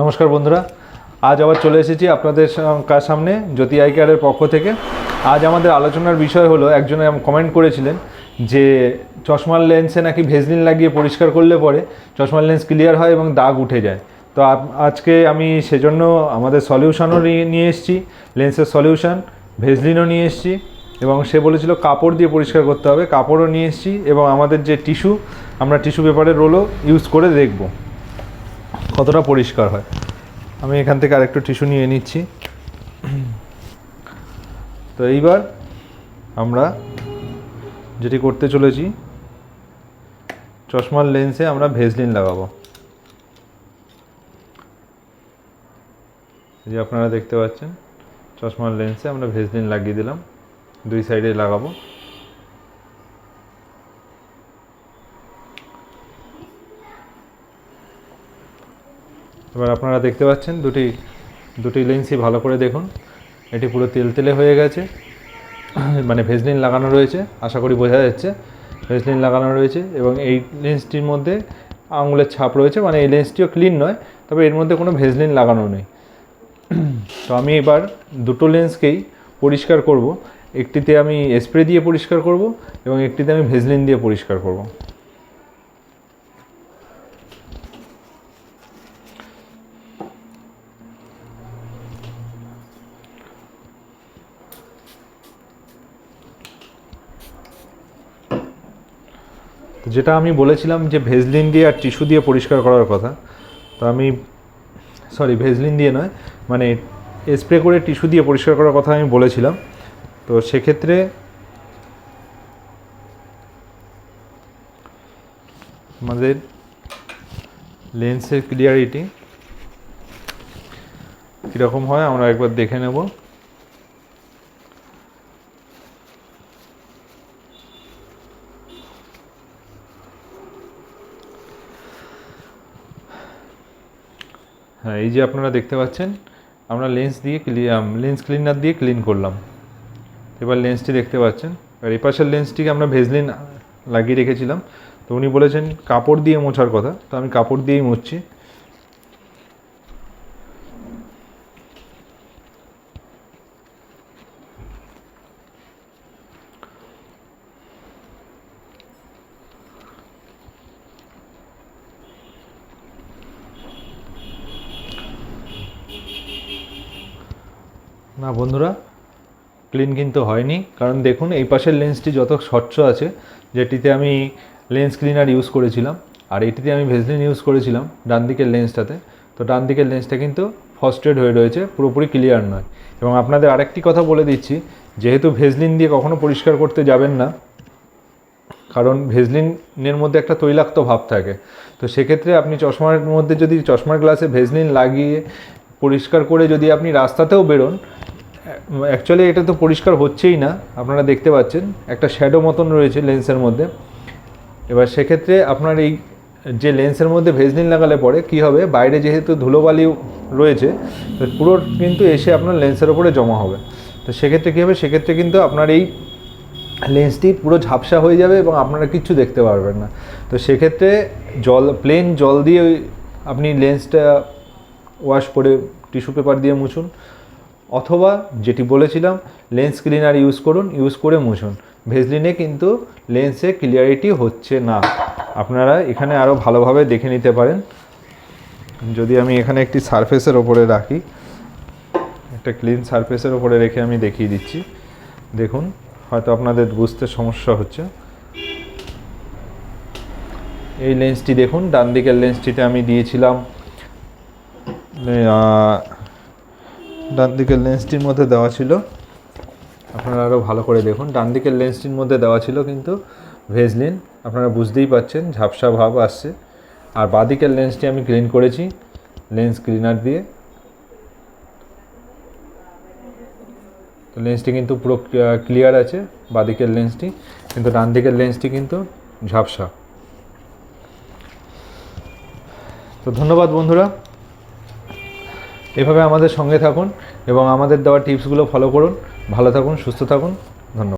নমস্কার বন্ধুরা, আজ আবার চলে এসেছি আপনাদের কার সামনে জ্যোতি আই কেয়ারের পক্ষ থেকে। আজ আমাদের আলোচনার বিষয় হলো, একজনে কমেন্ট করেছিলেন যে, চশমার লেন্সে নাকি ভেজলিন লাগিয়ে পরিষ্কার করলে পরে চশমার লেন্স ক্লিয়ার হয় এবং দাগ উঠে যায়। তো আজকে আমি সেজন্য আমাদের সলিউশনও নিয়ে এসেছি লেন্সের সলিউশন ভেজলিনও নিয়ে এসেছি এবং সে বলেছিল কাপড় দিয়ে পরিষ্কার করতে হবে। কাপড়ও নিয়ে এসেছি এবং আমাদের যে টিস্যু আমরা টিস্যু পেপারের রোলও ইউজ করে দেখব। কতটা পরিষ্কার হয়? আমি এখান থেকে আরেকটু টিস্যু নিয়ে নিচ্ছি। তো এইবার আমরা যেটি করতে চলেছি, চশমার লেন্সে আমরা ভেজলিন লাগাবো। যে আপনারা দেখতে পাচ্ছেন, চশমার লেন্সে আমরা ভেজলিন লাগিয়ে দিলাম। দুই সাইডে লাগাবো। এবার আপনারা দেখতে পাচ্ছেন দুটি দুটি লেন্সই ভালো করে দেখুন। এটি পুরো তেলতেলে হয়ে গেছে। মানে ভেজলিন লাগানো রয়েছে, আশা করি বোঝা যাচ্ছে। ভেজলিন লাগানো রয়েছে এবং এই লেন্সটির মধ্যে আঙুলের ছাপ রয়েছে। মানে এই লেন্সটিও ক্লিন নয়, তবে এর মধ্যে কোনো ভেজলিন লাগানো নেই। তো আমি এবার দুটো লেন্সকেই পরিষ্কার করব। একটিতে আমি স্প্রে দিয়ে পরিষ্কার করব এবং একটিতে আমি ভেজলিন দিয়ে পরিষ্কার করব। তো যেটা আমি বলেছিলাম যে ভেজলিন দিয়ে আর টিস্যু দিয়ে পরিষ্কার করার কথা, তো আমি সরি ভেজলিন দিয়ে নয় মানে স্প্রে করে টিস্যু দিয়ে পরিষ্কার করার কথা আমি বলেছিলাম। তো সেক্ষেত্রে আমাদের লেন্সের ক্লিয়ারিটি কীরকম হয়, আমরা একবার দেখে নেব। হ্যাঁ এই যে আপনারা দেখতে পাচ্ছেন, আমরা লেন্স দিয়ে লেন্স ক্লিনার দিয়ে ক্লিন করলাম। এবার লেন্সটি দেখতে পাচ্ছেন, আর এপাশের লেন্সটিকে আমরা ভেজলিন লাগিয়ে রেখেছিলাম। তো উনি বলেছেন, কাপড় দিয়ে মোছার কথা, তো আমি কাপড় দিয়েই মুছছি। না বন্ধুরা ক্লিন কিন্তু হয়নি। কারণ দেখুন, এই পাশের লেন্সটি যত স্বচ্ছ আছে, যেটিতে আমি লেন্স ক্লিনার ইউজ করেছিলাম, আর এটিতে আমি ভেজলিন ইউজ করেছিলাম ডান দিকের লেন্সটাতে তো ডান দিকের লেন্সটা কিন্তু ফস্টেড হয়ে রয়েছে, পুরোপুরি ক্লিয়ার নয়। এবং আপনাদের আরেকটি কথা বলে দিচ্ছি, যেহেতু ভেজলিন দিয়ে কখনো পরিষ্কার করতে যাবেন না, কারণ ভেজলিনের মধ্যে একটা তৈলাক্ত ভাব থাকে, তো সেক্ষেত্রে আপনি চশমার মধ্যে যদি, চশমার গ্লাসে ভেজলিন লাগিয়ে পরিষ্কার করে যদি আপনি রাস্তাতেও বেরোন অ্যাকচুয়ালি এটা তো পরিষ্কার হচ্ছেই না, আপনারা দেখতে পাচ্ছেন। একটা শ্যাডো মতন রয়েছে লেন্সের মধ্যে। এবার সেক্ষেত্রে আপনার এই যে লেন্সের মধ্যে ভেজলিন লাগালে পরে কি হবে? বাইরে যেহেতু ধুলোবালি রয়েছে পুরো কিন্তু এসে আপনার লেন্সের ওপরে জমা হবে। তো সেক্ষেত্রে কী হবে? সেক্ষেত্রে কিন্তু আপনার এই লেন্সটি পুরো ঝাপসা হয়ে যাবে এবং আপনারা কিচ্ছু দেখতে পারবেন না। তো সেক্ষেত্রে জল প্লেন জল দিয়ে আপনি লেন্সটা ওয়াশ করে টিস্যু পেপার দিয়ে মুছুন। অথবা যেটি বলেছিলাম লেন্স ক্লিনার ইউজ করুন ইউজ করে মুছুন। ভেজলিনে কিন্তু লেন্সে ক্লিয়ারিটি হচ্ছে না। আপনারা এখানে আরও ভালোভাবে দেখে নিতে পারেন। যদি আমি এখানে একটি সারফেসের ওপরে রাখি, একটা ক্লিন সারফেসের ওপরে রেখে আমি দেখিয়ে দিচ্ছি। দেখুন, হয়তো আপনাদের বুঝতে সমস্যা হচ্ছে। এই লেন্সটি দেখুন ডান দিকের লেন্সটিতে আমি দিয়েছিলাম ডান দিকের লেন্সটির মধ্যে দেওয়া ছিল। আপনারা আরও ভালো করে দেখুন। ডান দিকের লেন্সটির মধ্যে দেওয়া ছিল কিন্তু ভেজলিন। আপনারা বুঝতেই পাচ্ছেন, ঝাপসা ভাব আসছে। আর বাদিকের লেন্সটি আমি ক্লিন করেছি, লেন্স ক্লিনার দিয়ে। তো লেন্সটি কিন্তু পুরো ক্লিয়ার আছে বাদিকের লেন্সটি। কিন্তু ডান দিকের লেন্সটি কিন্তু ঝাপসা। তো ধন্যবাদ বন্ধুরা। এভাবে আমাদের সঙ্গে থাকুন এবং আমাদের দেওয়া টিপসগুলো ফলো করুন। ভালো থাকুন সুস্থ থাকুন।